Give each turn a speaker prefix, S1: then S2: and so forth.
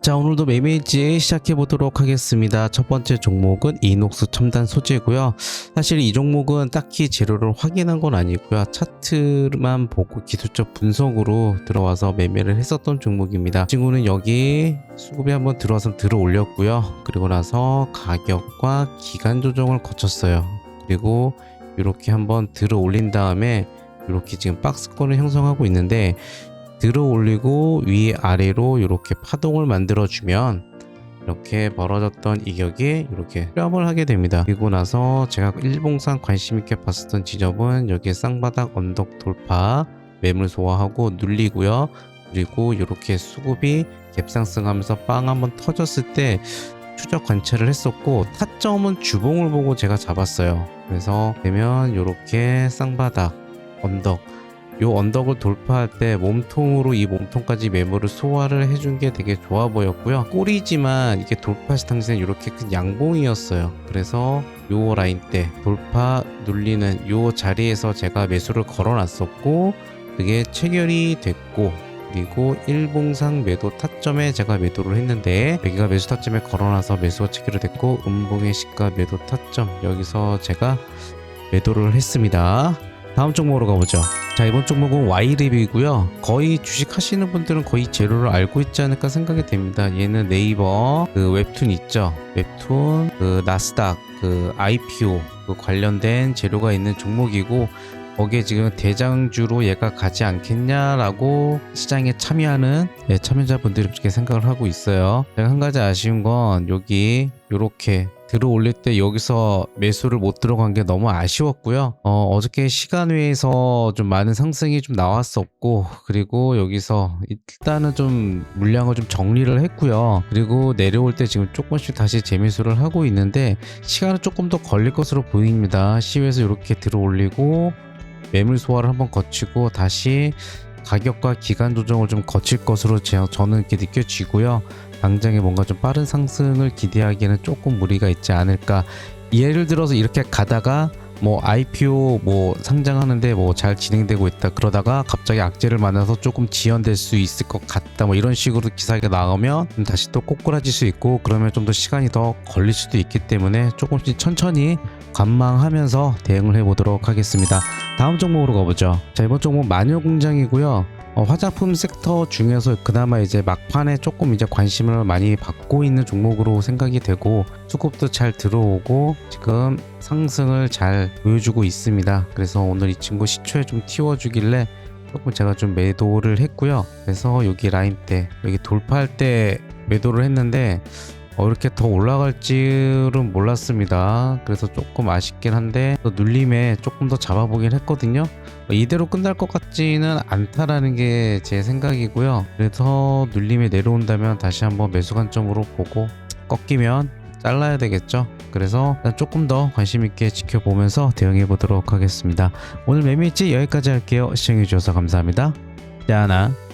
S1: 자 오늘도 매매지 시작해 보도록 하겠습니다. 첫 번째 종목은 이녹스 첨단 소재고요. 사실 이 종목은 딱히 재료를 확인한 건 아니고요. 차트만 보고 기술적 분석으로 들어와서 매매를 했었던 종목입니다. 이 친구는 여기 수급이 한번 들어와서 들어 올렸고요. 그리고 나서 가격과 기간 조정을 거쳤어요. 그리고 이렇게 한번 들어 올린 다음에 이렇게 지금 박스권을 형성하고 있는데 들어 올리고 위 아래로 이렇게 파동을 만들어 주면 이렇게 벌어졌던 이격이 이렇게 뺨을 하게 됩니다. 그리고 나서 제가 일봉상 관심 있게 봤었던 지점은 여기 쌍바닥 언덕 돌파 매물 소화하고 눌리고요. 그리고 이렇게 수급이 갭상승하면서 빵 한번 터졌을 때 추적 관찰을 했었고 타점은 주봉을 보고 제가 잡았어요. 그래서 되면 이렇게 쌍바닥 언덕 요 언덕을 돌파할 때 몸통으로 이 몸통까지 매물을 소화를 해준 게 되게 좋아 보였고요. 꼬리지만 이게 돌파 시 당시에는 이렇게 큰 양봉이었어요. 그래서 요 라인 때 돌파 눌리는 요 자리에서 제가 매수를 걸어놨었고 그게 체결이 됐고 그리고 일봉상 매도 타점에 제가 매도를 했는데 여기가 매수 타점에 걸어놔서 매수가 체결이 됐고 음봉의 시가 매도 타점 여기서 제가 매도를 했습니다. 다음 종목으로 가보죠. 자 이번 종목은 Y랩이고요. 거의 주식 하시는 분들은 거의 재료를 알고 있지 않을까 생각이 됩니다. 얘는 네이버 그 웹툰 있죠. 웹툰 그 나스닥 그 IPO 그 관련된 재료가 있는 종목이고 거기에 지금 대장주로 얘가 가지 않겠냐라고 시장에 참여하는 네, 참여자분들이 그렇게 생각을 하고 있어요. 제가 한 가지 아쉬운 건 여기 이렇게 들어 올릴 때 여기서 매수를 못 들어간 게 너무 아쉬웠고요. 어, 어저께 시간 외에서 좀 많은 상승이 좀 나왔었고, 그리고 여기서 일단은 좀 물량을 좀 정리를 했고요. 그리고 내려올 때 지금 조금씩 다시 재매수를 하고 있는데, 시간은 조금 더 걸릴 것으로 보입니다. 시외에서 이렇게 들어 올리고, 매물 소화를 한번 거치고, 다시 가격과 기간 조정을 좀 거칠 것으로 제- 저는 이렇게 느껴지고요. 당장에 뭔가 좀 빠른 상승을 기대하기에는 조금 무리가 있지 않을까. 예를 들어서 이렇게 가다가 뭐 IPO 뭐 상장하는데 뭐 잘 진행되고 있다 그러다가 갑자기 악재를 만나서 조금 지연될 수 있을 것 같다 뭐 이런 식으로 기사가 나오면 다시 또 꼬꾸라질 수 있고 그러면 좀 더 시간이 더 걸릴 수도 있기 때문에 조금씩 천천히 관망하면서 대응을 해보도록 하겠습니다. 다음 종목으로 가보죠. 자 이번 종목 마녀 공장이고요. 어, 화장품 섹터 중에서 그나마 이제 막판에 조금 이제 관심을 많이 받고 있는 종목으로 생각이 되고 수급도 잘 들어오고 지금 상승을 잘 보여주고 있습니다. 그래서 오늘 이 친구 시초에 좀 튀워주길래 조금 제가 좀 매도를 했고요. 그래서 여기 라인 때 여기 돌파할 때 매도를 했는데 어, 이렇게 더 올라갈 줄은 몰랐습니다. 그래서 조금 아쉽긴 한데 또 눌림에 조금 더 잡아보긴 했거든요. 어, 이대로 끝날 것 같지는 않다라는 게 제 생각이고요. 그래서 눌림에 내려온다면 다시 한번 매수 관점으로 보고 꺾이면 잘라야 되겠죠. 그래서 조금 더 관심 있게 지켜보면서 대응해 보도록 하겠습니다. 오늘 매매일지 여기까지 할게요. 시청해 주셔서 감사합니다. 짜나.